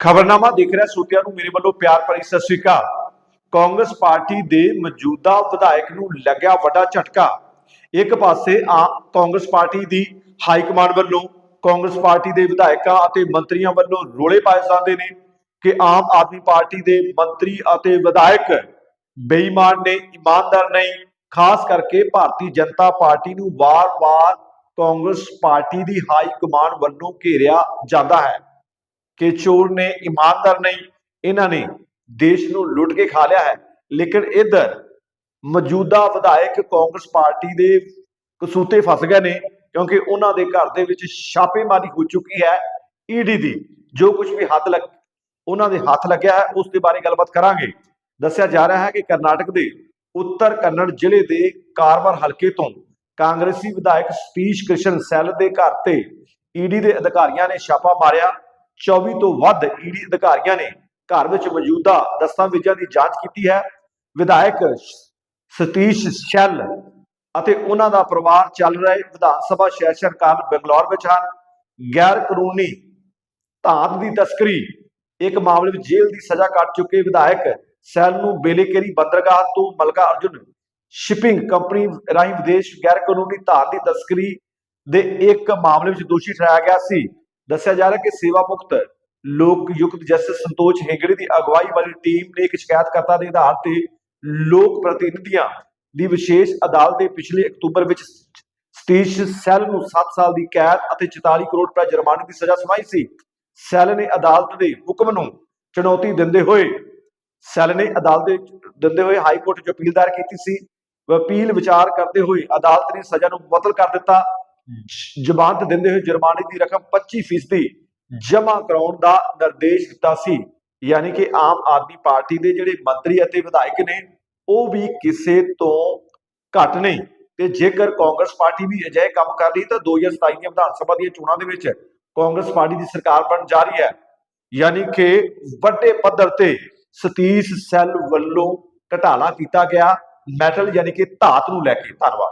ਖਬਰਨਾਮਾ ਦੇਖ ਰਿਹਾ ਸਰੋਤਿਆਂ ਨੂੰ ਮੇਰੇ ਵੱਲੋਂ ਪਿਆਰ ਭਰੀ ਸਤਿ ਸ੍ਰੀ ਅਕਾਲ। ਕਾਂਗਰਸ ਪਾਰਟੀ ਦੇ ਮੌਜੂਦਾ ਵਿਧਾਇਕ ਨੂੰ ਲੱਗਿਆ ਵੱਡਾ ਝਟਕਾ। ਇੱਕ ਪਾਸੇ ਆ ਕਾਂਗਰਸ ਪਾਰਟੀ ਦੀ ਹਾਈ ਕਮਾਂਡ ਵੱਲੋਂ ਕਾਂਗਰਸ ਪਾਰਟੀ ਦੇ ਵਿਧਾਇਕਾਂ ਅਤੇ ਮੰਤਰੀਆਂ ਵੱਲੋਂ ਰੋਲੇ ਪਾਏ ਜਾਂਦੇ ਨੇ ਕਿ ਆਮ ਆਦਮੀ ਪਾਰਟੀ ਦੇ ਮੰਤਰੀ ਅਤੇ ਵਿਧਾਇਕ ਬੇਈਮਾਨ ਨੇ, ਇਮਾਨਦਾਰ ਨਹੀਂ। ਖਾਸ ਕਰਕੇ ਭਾਰਤੀ ਜਨਤਾ ਪਾਰਟੀ ਨੂੰ ਵਾਰ-ਵਾਰ ਕਾਂਗਰਸ ਪਾਰਟੀ ਦੀ ਹਾਈ ਕਮਾਂਡ ਵੱਲੋਂ ਘੇਰਿਆ ਜਾਂਦਾ ਹੈ। ਕਿ ਚੋਰ ਨੇ, ਇਮਾਨਦਾਰ ਨਹੀਂ ਇਹਨਾਂ ਨੇ ਦੇਸ਼ ਨੂੰ ਲੁੱਟ ਕੇ ਖਾ ਲਿਆ ਹੈ। ਲੇਕਿਨ ਇਧਰ ਮੌਜੂਦਾ ਵਿਧਾਇਕ ਕਾਂਗਰਸ ਪਾਰਟੀ ਦੇ ਕਸੂਤੇ ਫਸ ਗਏ ਨੇ, ਕਿਉਂਕਿ ਉਹਨਾਂ ਦੇ ਘਰ ਦੇ ਵਿੱਚ ਛਾਪੇਮਾਰੀ ਹੋ ਚੁੱਕੀ ਹੈ ਈਡੀ ਦੀ। ਜੋ ਕੁਝ ਵੀ ਹੱਥ ਲੱਗ, ਉਹਨਾਂ ਦੇ ਹੱਥ ਲੱਗਿਆ ਹੈ, ਉਸ ਦੇ ਬਾਰੇ ਗੱਲਬਾਤ ਕਰਾਂਗੇ। ਦੱਸਿਆ ਜਾ ਰਿਹਾ ਹੈ ਕਿ ਕਰਨਾਟਕ ਦੇ ਉੱਤਰ ਕੰਨੜ ਜ਼ਿਲ੍ਹੇ ਦੇ ਕਾਰਵਾਰ ਹਲਕੇ ਤੋਂ ਕਾਂਗਰਸੀ ਵਿਧਾਇਕ ਸਤੀਸ਼ ਕ੍ਰਿਸ਼ਨ ਸੈਲ ਦੇ ਘਰ ਤੇ ਈਡੀ ਦੇ ਅਧਿਕਾਰੀਆਂ ਨੇ ਛਾਪਾ ਮਾਰਿਆ। 24 ਤੋਂ ਵੱਧ ਈਡੀ ਅਧਿਕਾਰੀਆਂ ਨੇ ਘਰ ਵਿੱਚ ਮੌਜੂਦਾ ਦਸਤਾਵੇਜ਼ਾਂ ਦੀ ਜਾਂਚ ਕੀਤੀ ਹੈ। ਵਿਧਾਇਕ ਸਤੀਸ਼ ਸ਼ੈਲ ਅਤੇ ਉਹਨਾਂ ਦਾ ਪਰਿਵਾਰ ਚੱਲ ਰਹੇ ਵਿਧਾਨ ਸਭਾ ਸੈਸ਼ਨ ਕਾਲ ਬੰਗਲੌਰ ਵਿੱਚ ਹਨ। ਗੈਰ ਕਾਨੂੰਨੀ ਧਾਤ ਦੀ ਤਸਕਰੀ, ਇੱਕ ਮਾਮਲੇ ਵਿੱਚ ਜੇਲ੍ਹ ਦੀ ਸਜ਼ਾ ਕੱਟ ਚੁੱਕੇ ਵਿਧਾਇਕ ਸੈਲ ਨੂੰ ਬੇਲੇਕੇਰੀ ਬੰਦਰਗਾਹ ਤੋਂ ਮਲਕਾ ਅਰਜੁਨ ਸ਼ਿਪਿੰਗ ਕੰਪਨੀ ਰਾਹੀਂ ਵਿਦੇਸ਼ ਗੈਰ ਕਾਨੂੰਨੀ ਧਾਤ ਦੀ ਤਸਕਰੀ ਦੇ ਇੱਕ ਮਾਮਲੇ ਵਿੱਚ ਦੋਸ਼ੀ ਠਹਿਰਾਇਆ ਗਿਆ ਸੀ। ਦੱਸਿਆ ਜਾ ਰਿਹਾ ਕਿ ਸੇਵਾ ਮੁਕਤ, ਲੋਕ ਯੁਕਤ ਜਸਟਿਸ ਸੰਤੋਸ਼ ਹੇਗੜੇ ਦੀ ਅਗਵਾਈ ਵਾਲੀ ਟੀਮ ਨੇ ਇੱਕ ਸ਼ਿਕਾਇਤਕਰਤਾ ਦੇ ਆਧਾਰ ਤੇ ਲੋਕ ਪ੍ਰਤੀਨਿਧੀਆਂ ਦੀ ਵਿਸ਼ੇਸ਼ ਅਦਾਲਤ ਦੇ ਪਿਛਲੇ ਅਕਤੂਬਰ ਵਿੱਚ ਸਤੀਸ਼ ਸੈਲ ਨੂੰ 7 ਸਾਲ ਦੀ ਕੈਦ ਅਤੇ 44 ਕਰੋੜ ਰੁਪਏ ਜੁਰਮਾਨੇ ਦੀ ਸਜ਼ਾ ਸੁਣਾਈ ਸੀ। ਸੈਲ ਨੇ ਅਦਾਲਤ ਦੇ ਹੁਕਮ ਨੂੰ ਚੁਣੌਤੀ ਦਿੰਦੇ ਹੋਏ, ਸੈਲ ਨੇ ਅਦਾਲਤ ਦੇ ਦਿੰਦੇ ਹੋਏ ਹਾਈ ਕੋਰਟ 'ਚ ਅਪੀਲ ਦਾਇਰ ਕੀਤੀ ਸੀ। ਅਪੀਲ ਵਿਚਾਰ ਕਰਦੇ ਹੋਏ ਅਦਾਲਤ ਨੇ ਸਜ਼ਾ ਨੂੰ ਮੁਅੱਤਲ ਕਰ ਦਿੱਤਾ। ਜ਼ਮਾਨਤ ਦਿੰਦੇ ਹੋਏ ਜੁਰਮਾਨੇ ਦੀ ਰਕਮ 25% ਜਮ੍ਹਾਂ ਕਰਾਉਣ ਦਾ ਨਿਰਦੇਸ਼ ਦਿੱਤਾ ਸੀ। ਯਾਨੀ ਕਿ ਆਮ ਆਦਮੀ ਪਾਰਟੀ ਦੇ ਜਿਹੜੇ ਮੰਤਰੀ ਅਤੇ ਵਿਧਾਇਕ ਨੇ ਉਹ ਵੀ ਕਿਸੇ ਤੋਂ ਘੱਟ ਨਹੀਂ। ਤੇ ਜੇਕਰ ਕਾਂਗਰਸ ਪਾਰਟੀ ਵੀ ਅਜਿਹੇ ਕੰਮ ਕਰ ਰਹੀ ਤਾਂ 2027 ਦੀਆਂ ਵਿਧਾਨ ਸਭਾ ਦੀਆਂ ਚੋਣਾਂ ਦੇ ਵਿੱਚ ਕਾਂਗਰਸ ਪਾਰਟੀ ਦੀ ਸਰਕਾਰ ਬਣ ਜਾ ਰਹੀ ਹੈ। ਯਾਨੀ ਕਿ ਵੱਡੇ ਪੱਧਰ ਤੇ ਸਤੀਸ਼ ਸੈੱਲ ਵੱਲੋਂ ਘਟਾਲਾ ਕੀਤਾ ਗਿਆ। ਮੈਟਲ ਯਾਨੀ ਕਿ ਧਾਤ ਨੂੰ ਲੈ ਕੇ ਧੰਨਵਾਦ।